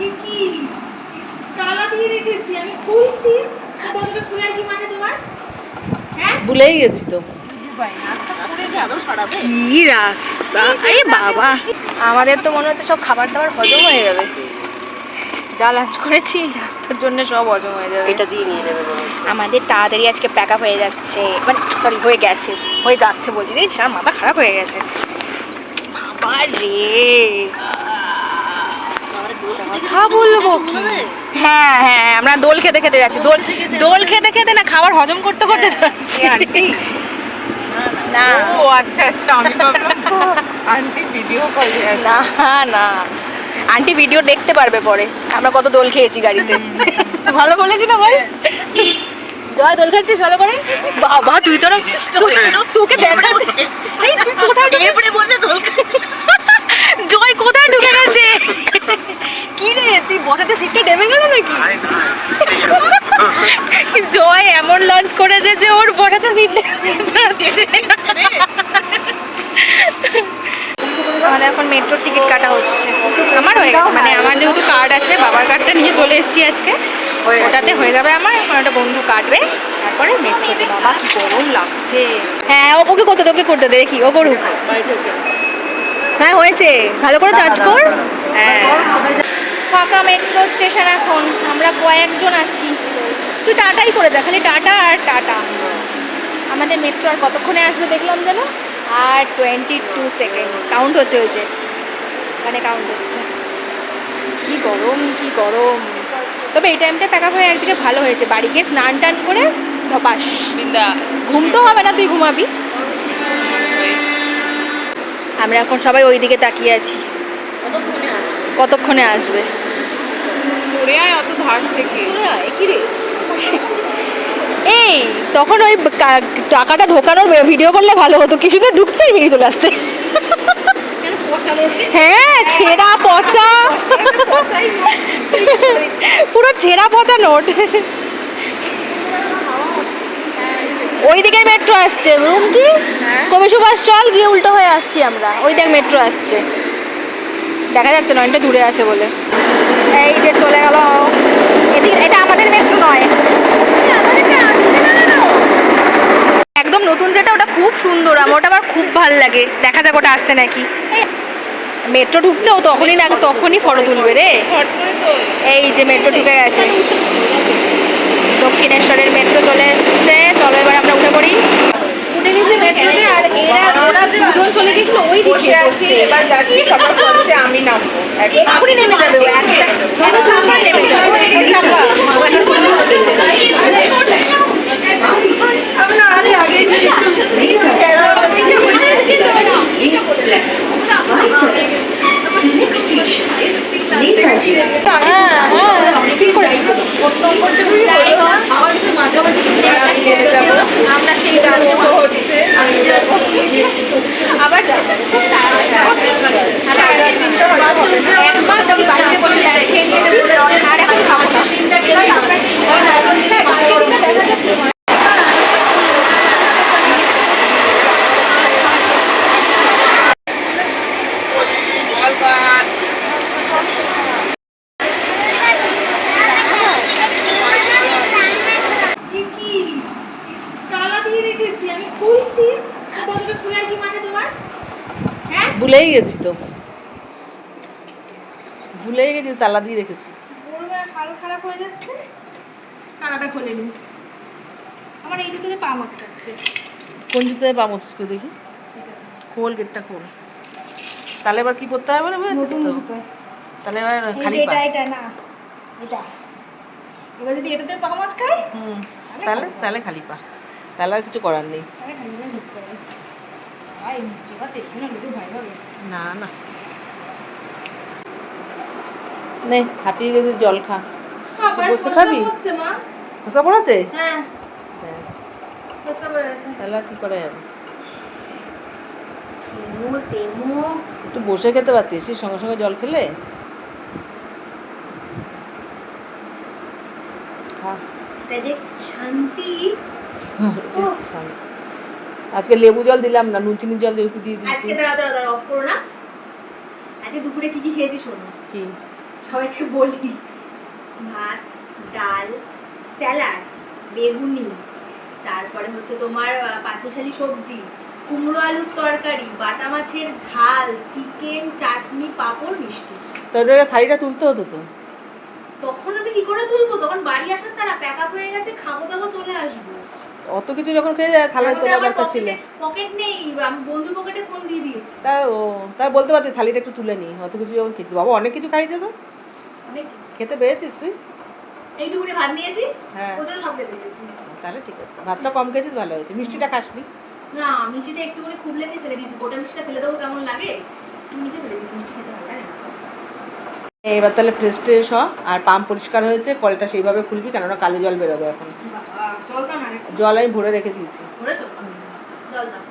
কি? তালা দিয়ে রেখেছি আমি খুলছি। দরজাটা খুলে আর কি মানে তোমার? হ্যাঁ? ভুলেই গেছি তো। কি রাস্তা? আরে বাবা। আমাদের তো মনে হচ্ছে সব খাবার দাবার হজম হয়ে যাবে। যা লাঞ্চ করেছি রাস্তার জন্য সব হজম হয়ে যাবে। এটা দিয়ে নিয়ে নেবে আমাদের তাড়াতাড়ি আজকে প্যাক আপ হয়ে যাচ্ছে। মানে সরি হয়ে গেছে। হয়ে যাচ্ছে বলছি রে সার মাথা খারাপ হয়ে গেছে। বাবা রে। কথা বলব কি? হ্যাঁ হ্যাঁ আমরা দোল খেতে খেতে যাচ্ছি। দোল দোল খেতে খেতে না খাবার হজম করতে করতে যাচ্ছি। না ও আচ্ছা আচ্ছা আমি আন্টি ভিডিও না না। আন্টি ভিডিও দেখতে পারবে পরে। আমরা কত দোল খেয়েছি গাড়িতে। ভালো বলেছি না বল জয় দোল খাচ্ছিস ভালো করে? বাবা তুই তোর তোকে দেখা এই তুই কোথায় বসে দোল খাচ্ছিস জয় কোথায় ঢুকে গেছে কি রে, তুই বসাতে সিটটা নেমে গেল নাকি? জয়, এমন লঞ্চ করেছে যে ওর বসাতে সিট আমাদের এখন মেট্রোর টিকিট কাটা হচ্ছে। আমার হয়ে গেছে মানে আমার যেহেতু কার্ড আছে, বাবার কার্ডটা নিয়ে চলে এসেছি আজকে। ওটাতে হয়ে যাবে আমার আমার একটা বন্ধু কাটবে। তারপরে মেট্রোতে বাবা, কি গরম লাগছে। হ্যাঁ ওকে করতে ওকে করতে, দেখি, ও করুক। হ্যাঁ হয়েছে। ভালো করে টাচ কর। ফাঁকা মেট্রো স্টেশন এখন। আমরা কয়েকজন আছি। তুই টাটাই করে দেখ খালি টাটা আর টাটা। আমাদের মেট্রো আর কতক্ষণে আসবে দেখলাম যেন? আর টোয়েন্টি টু সেকেন্ড কাউন্ট হচ্ছে হয়েছে মানে কাউন্ট হচ্ছে। কি গরম কি গরম। তবে এই টাইমটা প্যাক আপ হয়ে একদিকে ভালো হয়েছে। বাড়ি গিয়ে স্নান টান করে ধপাস ঘুম তো হবে না তুই ঘুমাবি। আমরা এখন সবাই ওই দিকে তাকিয়ে আছি। কতক্ষণে আসবে? সরে আয় অত ধার থেকে। এই তখন ওই টাকাটা ঢোকানোর ভিডিও করলে ভালো হতো। কিছু তো ঢুকছে বেরিয়ে চলে আসছে। হ্যাঁ ছেঁড়া পচা। পুরো ছেঁড়া পচা নোট। ওই দিকে মেট্রো আসছে। রুম কি? কবি সুভাষ চল গিয়ে উল্টো হয়ে আসছি আমরা। ওই দেখ মেট্রো আসছে। দেখা যাচ্ছে না অনেকটা দূরে আছে বলে। এই যে চলে গেল। এদিকে এটা আমাদের মেট্রো নয়। একদম নতুন যেটা ওটা খুব সুন্দর। আমার ওটা আমার খুব ভালো লাগে। দেখা যাক ওটা আসছে নাকি। মেট্রো ঢুকছে ও তখনই না তখনই ফটো তুলবে রে। এই যে মেট্রো ঢুকে গেছে। দক্ষিণেশ্বরের মেট্রো চলে এসছে। চলো এবার আমরা উঠে পড়ি। উঠে গেছে মেট্রোতে আর এরা ওরা দুজন চলে গেছিল ওই দিকে আছি এবার যাচ্ছি সবার মধ্যে আমি নামবো এখনই নেমে যাবে নেমে যাবে ও একটা চাপা। ও একটা হ্যাঁ, হ্যাঁ, ঠিক করেছিস। যাই হোক, আমরা সেই গাছে হচ্ছে আবার এক মাস আমি বাড়িতে বসে যাচ্ছি, খেয়ে নিয়ে যাব, আর এখন খাব না। এ কি তালা রেখেছি আমি খুলছি। দরজাটা খুলে কি মানে তোমার? হ্যাঁ? ভুলেই গেছি তো। ভুলেই গেছি তালা দিয়ে রেখেছি। ভোরবেলা হাল খারাপ হয়ে যাচ্ছে। তালাটা খুলে নি। আমার এই দিকে পা কোন জুতোয় পা দেখি? খোল গেটটা খোল। তাহলে এবার কি করতে হবে বলে বুঝেছিস তো? তাহলে এবার খালি পা। এটা এটা না এটা। এবার যদি এটাতে পা হুম তাহলে তাহলে খালি পা। তাহলে আর কিছু করার নেই। না না হাঁপিয়ে জল খা। বসে খাবি? হ্যাঁ। ফুচকা পড়ে তাহলে আর কি করা যাবে? একটু বসে খেতে পারতিস? সঙ্গে সঙ্গে জল খেলে? খা। শান্তি আজকে লেবু জল দিলাম না নুন চিনির জল যেহেতু দিয়ে দিয়েছি। আজকে দাঁড়া দাঁড়া দাঁড়া অফ করো না। আজকে দুপুরে কি কি খেয়েছি শোনো? কি? সবাইকে বলি ভাত ডাল স্যালাড বেগুনি তারপরে হচ্ছে তোমার পাথরশালি সবজি কুমড়ো আলুর তরকারি বাটা মাছের ঝাল চিকেন চাটনি পাঁপড় মিষ্টি। তো ওটা থালিটা তুলতে হতো তো? তখন আমি কি করে তুলবো? তখন বাড়ি আসার তারা প্যাক আপ হয়ে গেছে খাব দাবো চলে আসব। অত কিছু যখন খেয়ে যায় থালায় তোলা দরকার ছিল পকেট নেই আমি বন্ধু পকেটে ফোন দিয়ে দিয়েছি। তা ও তাই বলতে পারতি থালিটা একটু তুলে নি অত কিছু যখন খেয়েছিস বাবা অনেক কিছু খাইছে তো? অনেক খেতে পেয়েছিস তুই? এইটুকুনি ভাত নিয়েছি হ্যাঁ। ওই জন্য সব বেঁধে দিয়েছি তাহলে ঠিক আছে ভাতটা কম খেয়েছিস ভালো হয়েছে। মিষ্টিটা খাসনি? না মিষ্টিটা একটুখানি খুব লেগে ফেলে দিয়েছি গোটা মিষ্টিটা ফেলে দেবো কেমন লাগে? একটু নিতে ফেলে দিয়েছি মিষ্টি খেতে ভালো লাগে এবার তাহলে ফ্রেশ ট্রেশ হ আর পাম্প পরিষ্কার হয়েছে কলটা সেইভাবে খুলবি কেননা কালো জল বেরোবে এখন। জল দাও না জল আমি ভরে রেখে দিয়েছি। ভরেছো? জল দাও